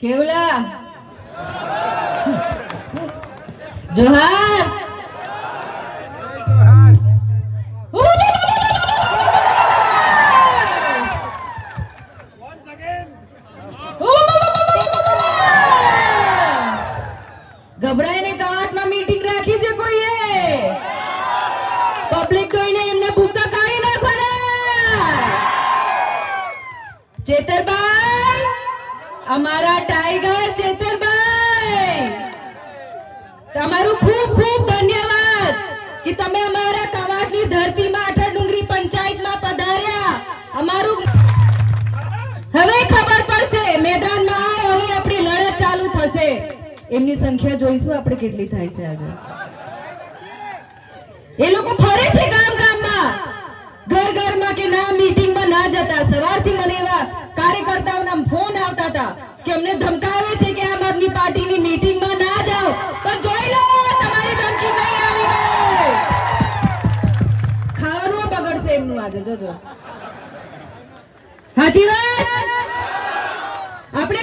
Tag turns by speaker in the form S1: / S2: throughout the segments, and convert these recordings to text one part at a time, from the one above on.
S1: કેવલા? Johar? કવાટમાં meeting રાખી છે કોઈએ? Public કોઈને એમને ભૂકા કાઢી નાખવાના ચેતરભાઈ! અમારા ટાઈગર ચેતરભાઈ. તમારું ખૂબ ખૂબ ધન્યવાદ કે તમે અમારા કવાટની ધરતીમાં આઠા ડુંગરી પંચાયતમાં પધાર્યા. અમારું હવે ખબર પડશે મેદાનમાં આવો હવે આપણી લડત ચાલુ થશે. એમની સંખ્યા જોઈશું આપણે કેટલી થાય છે આજે એ લોકો ફરે છે ગામ ગામમાં ઘર ઘરમાં કે ના મીટિંગમાં ના જતા, સવારથી મને આવતા હતા કે અમને ધમકાવે છે કે આમ આદમી પાર્ટીની મીટિંગમાં ના જાઓ. પણ જોઈ લો, તમારી ધમકી નહીં આવી ખાવાનું બગડશે એમનું આજે, જોજો. હાજી વાત? આપણે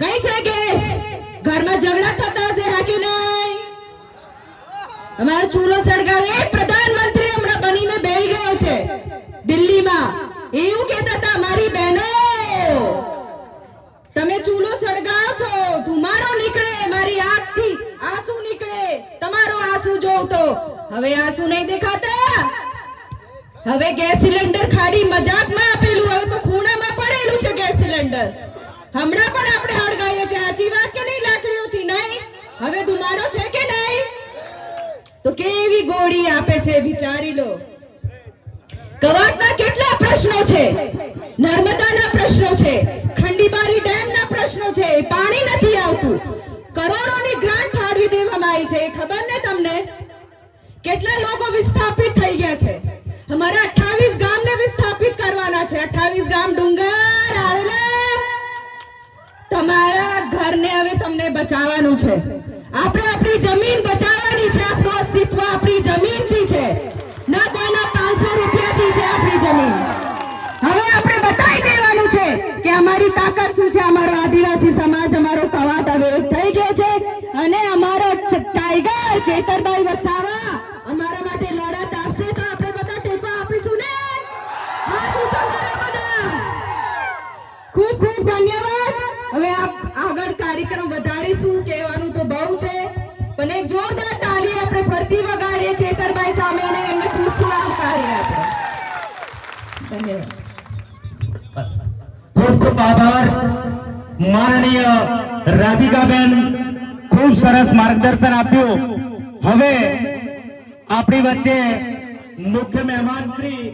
S1: કઈ છે ગેસ ઘરમાં ઝઘડા થતા હશે હા નહીં? અમારો ચૂલો સળગાવે પ્રધાનમંત્રી હમણાં બનીને બેહી ગયો છે. દિલ્હીમાં. એવું કહેતા હતા મારી બહેનો, તમે ચૂલો સળગાવો છો ધુમારો નીકળે, મારી આંખથી આંસુ નીકળે, તમારો આંસુ જોઉં તો હવે આંસુ નહીં દેખાતા. હવે ગેસ સિલિન્ડર ખાડી મજાકમાં આપેલું, હવે તો ખૂણામાં પડેલું છે ગેસ સિલિન્ડર. હમણાં પણ આપણે હળગાઈએ છે સાચી વાત કે નહીં, લાકડીઓથી નહીં? હવે ધુમાડો છે કે નહીં? તો કેવી ગોળી આપે છે, વિચારી લો. કવાટના કેટલા પ્રશ્નો છે? નર્મદાના પ્રશ્નો છે. ખંડીબારી ડેમના પ્રશ્નો છે. પાણી નથી આવતું. કરોડોની ગ્રાન્ટ ફાળવી દેવામાં આવી છે. ખબર ને તમને? કેટલા લોકો વિસ્થાપિત થઈ ગયા છે? અમારા 28 ગામને વિસ્થાપિત કરવાના છે. 28 ગામ ડુંગર આવેલા તમારા હવે તમને બચાવવાનું છે. આપણે આપણી જમીન બચાવવાની છે, આપણું અસ્તિત્વ આપણી જમીનથી છે. ના કોઈના પાંચસો રૂપિયાથી છે આપણી જમીન. હવે આપણે બતાવી દેવાનું છે કે અમારી તાકાત શું છે? અમારો આદિવાસી સમાજ, અમારો કવાત હવે થઈ ગયો છે અને અમારો ટાઈગર ચેતરભાઈ વસાવા અમારા માટે લડત આપશે તો આપણે બધા ટેકો આપીશું ને. ખૂબ ખૂબ ધન્યવાદ. હવે આપ આગળ કાર્યક્રમ વધારીશું, કહેવાનું તો બહુ છે. પણ એક જોરદાર તાલી આપણે ફરતી વગાડીએ ચેતરભાઈ સામે અને એમને ખૂબ આવકારીએ આપણે ધન્યવાદ.
S2: ખૂબ ખૂબ આભાર. માનનીય રાધિકાબેન, ખૂબ સરસ માર્ગદર્શન આપ્યું. હવે આપણી વચ્ચે મુખ્ય મહેમાન શ્રી